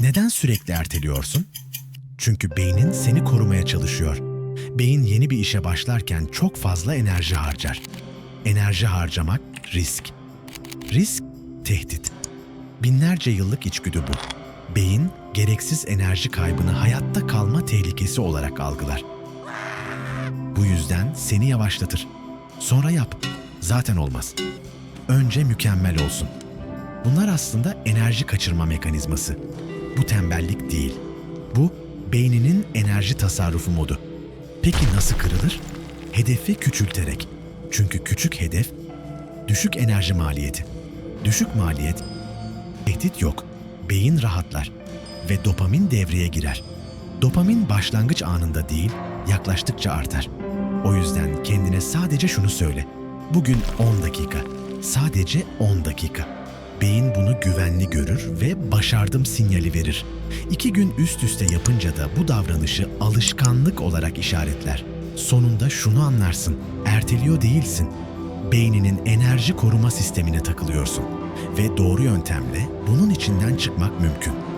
Neden sürekli erteliyorsun? Çünkü beynin seni korumaya çalışıyor. Beyin yeni bir işe başlarken çok fazla enerji harcar. Enerji harcamak risk. Risk tehdit. Binlerce yıllık içgüdü bu. Beyin gereksiz enerji kaybını hayatta kalma tehlikesi olarak algılar. Bu yüzden seni yavaşlatır. Sonra yap. Zaten olmaz. Önce mükemmel olsun. Bunlar aslında enerji kaçırma mekanizması. Bu tembellik değil. Bu beyninin enerji tasarrufu modu. Peki nasıl kırılır? Hedefi küçülterek. Çünkü küçük hedef düşük enerji maliyeti. Düşük maliyet tehdit yok. Beyin rahatlar ve dopamin devreye girer. Dopamin başlangıç anında değil, yaklaştıkça artar. O yüzden kendine sadece şunu söyle. Bugün 10 dakika. Sadece 10 dakika. Beyin bunu güvenli görür ve başardım sinyali verir. İki gün üst üste yapınca da bu davranışı alışkanlık olarak işaretler. Sonunda şunu anlarsın, erteliyor değilsin. Beyninin enerji koruma sistemine takılıyorsun. Ve doğru yöntemle bunun içinden çıkmak mümkün.